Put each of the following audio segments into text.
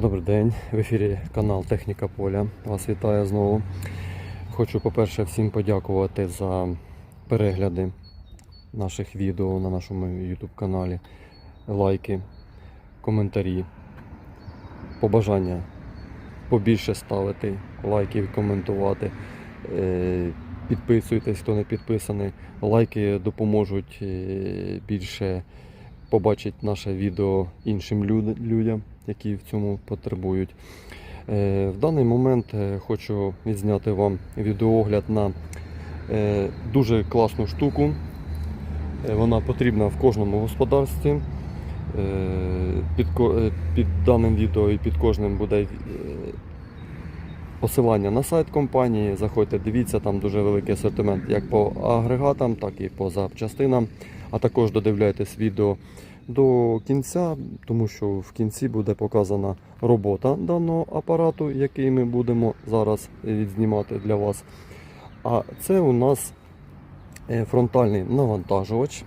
Добрий день, в ефірі канал Техніка Поля. Вас вітаю знову. Хочу, по-перше, всім подякувати за перегляди наших відео на нашому YouTube каналі, лайки, коментарі, побажання побільше ставити лайки, коментувати. Е, Підписуйтесь, хто не підписаний. Лайки допоможуть е, більше побачити наше відео іншим людям, які в цьому потребують. Е, В даний момент е, хочу відзняти вам відеоогляд на е, дуже класну штуку. Вона потрібна в кожному господарстві. Під, під даним відео і під кожним буде посилання на сайт компанії. Заходьте, дивіться, там дуже великий асортимент як по агрегатам, так і по запчастинам. А також додивляйтесь відео до кінця, тому що в кінці буде показана робота даного апарату, який ми будемо зараз відзнімати для вас. А це у нас е, фронтальний навантажувач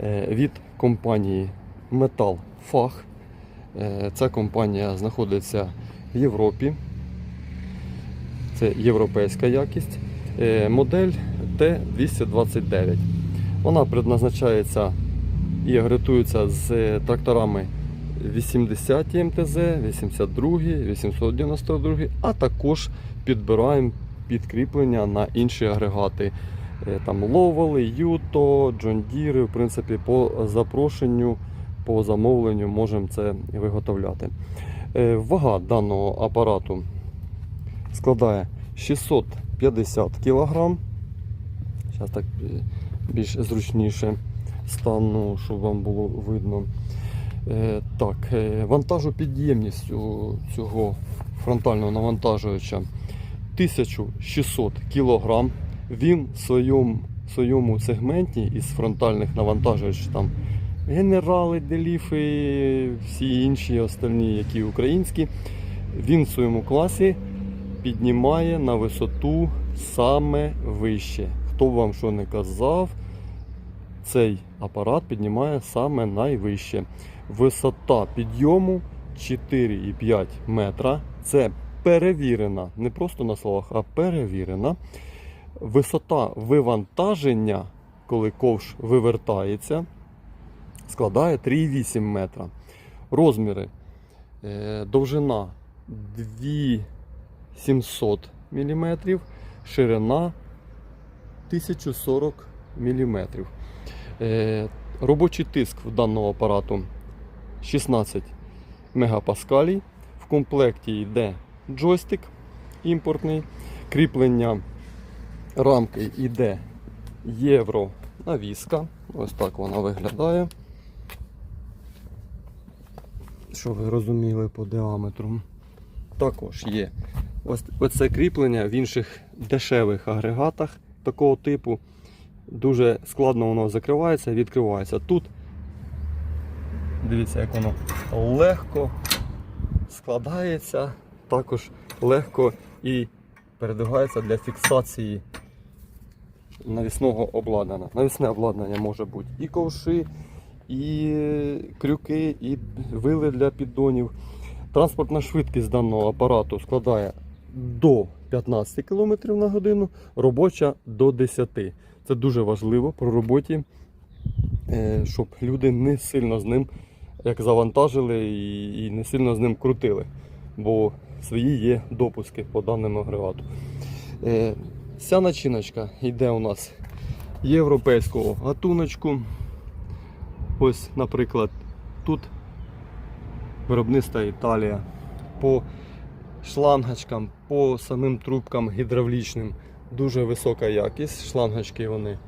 е, від компанії Metal Fach. Е, Ця компанія знаходиться в Європі. Це європейська якість. Модель Т229. Вона предназначається і агретується з тракторами 80 МТЗ, 82, 892, а також підбираємо підкріплення на інші агрегати. Е, Там Ловели, Юто, Джондіри, в принципі, по запрошенню, по замовленню можемо це виготовляти. Е, Вага даного апарату складає 650 кг. Зараз так е, більш зручніше стану, щоб вам було видно. Е, Так, е, вантажопідємність цього фронтального навантажувача 1600 кг. Він в своєму, своєму сегменті із фронтальних навантажувачів там генерали, деліфи, всі інші остальні, які українські, він в своєму класі піднімає на висоту саме вище. Хто б вам що не казав, цей апарат піднімає саме найвище. Висота підйому 4,5 метра. Це перевірена, не просто на словах, а перевірена. Висота вивантаження, коли ковш вивертається, складає 3,8 метра. Розміри. Е, Довжина 2700 мм, ширина 1040 мм. Е, Робочий тиск в даного апарату 16 мегапаскалій. В комплекті йде джойстик імпортний. Кріплення рамки йде євро навіска. Ось так вона виглядає. Щоб ви розуміли по діаметру. Також є ось оце кріплення в інших дешевих агрегатах такого типу. Дуже складно воно закривається, і відкривається. Тут дивіться, як воно легко складається, також легко і передвигається для фіксації навісного обладнання. Навісне обладнання може бути і ковши, і крюки, і вили для піддонів. Транспортна швидкість даного апарату складає до 15 км на годину, робоча до 10 Це дуже важливо при роботі, е, щоб люди не сильно з ним як завантажили і не сильно з ним крутили, бо свої є допуски по даному агрегату. Е, Ця начиночка йде у нас європейського гатуночку. Ось, наприклад, тут виробництва Італія. По шлангочкам, по самим трубкам гідравлічним дуже висока якість. Шлангочки вони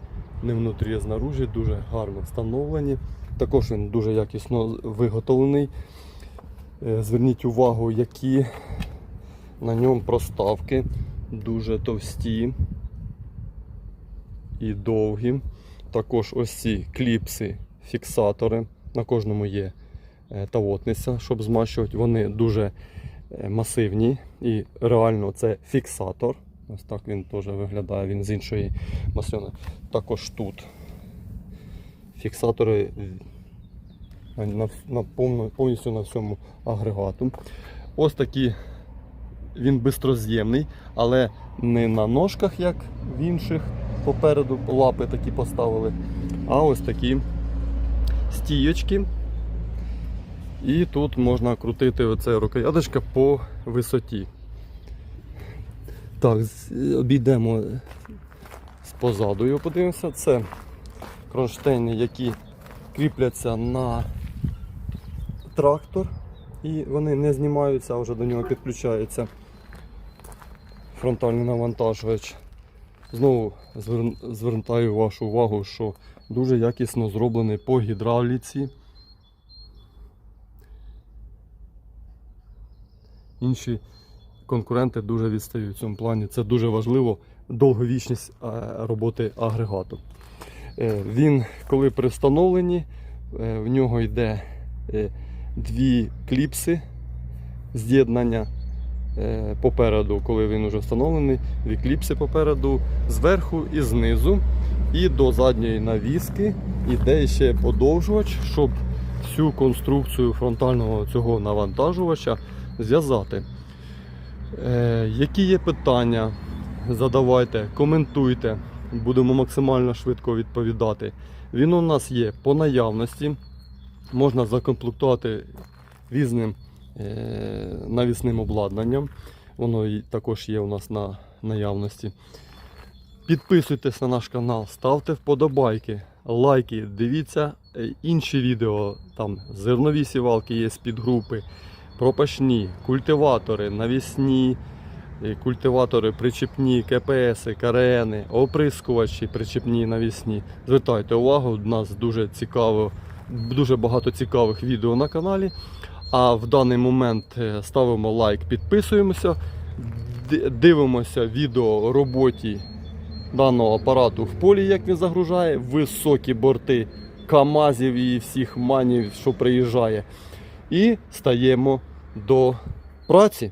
не внутрі, а знаружі, дуже гарно встановлені. Також він дуже якісно виготовлений. Е, Зверніть увагу, які на ньому проставки дуже товсті і довгі. Також ось ці кліпси, фіксатори. На кожному є е, тавотниця, щоб змащувати. Вони дуже е, масивні і реально це фіксатор. Ось так він теж виглядає, він з іншої маслини. Також тут фіксатори на, на, повністю на всьому агрегату. Ось такі він бистроз'ємний, але не на ножках, як в інших попереду лапи такі поставили, а ось такі стійочки. І тут можна крутити оце рукояточка по висоті. Так, з- обійдемо позаду його подивимося. Це кронштейни, які кріпляться на трактор, і вони не знімаються, а вже до нього підключається фронтальний навантажувач. Знову звертаю вашу увагу, що дуже якісно зроблений по гідравліці. Інші конкуренти дуже відстають в цьому плані. Це дуже важливо, довговічність е, роботи агрегату. Е, Він, коли при встановленні, е, в нього йде дві кліпси з'єднання попереду, коли він вже встановлений, дві кліпси попереду, зверху і знизу. І до задньої навіски йде ще подовжувач, щоб всю конструкцію фронтального цього навантажувача зв'язати. Е, які є питання, задавайте, коментуйте, будемо максимально швидко відповідати. Він у нас є по наявності, можна закомплектувати різним е, навісним обладнанням. Воно також є у нас на наявності. Підписуйтесь на наш канал, ставте вподобайки, лайки, дивіться е, інші відео, там зернові сівалки є з підгрупи, пропашні, культиватори, навісні, е, культиватори, причепні, КПС, КРН, оприскувачі, причепні, навісні. Звертайте увагу, у нас дуже цікаво, дуже багато цікавих відео на каналі. А в даний момент е, ставимо лайк, підписуємося, дивимося відео роботі даного апарату в полі, як він загружає, високі борти КАМАЗів і всіх манів, що приїжджає. І стаємо до праці.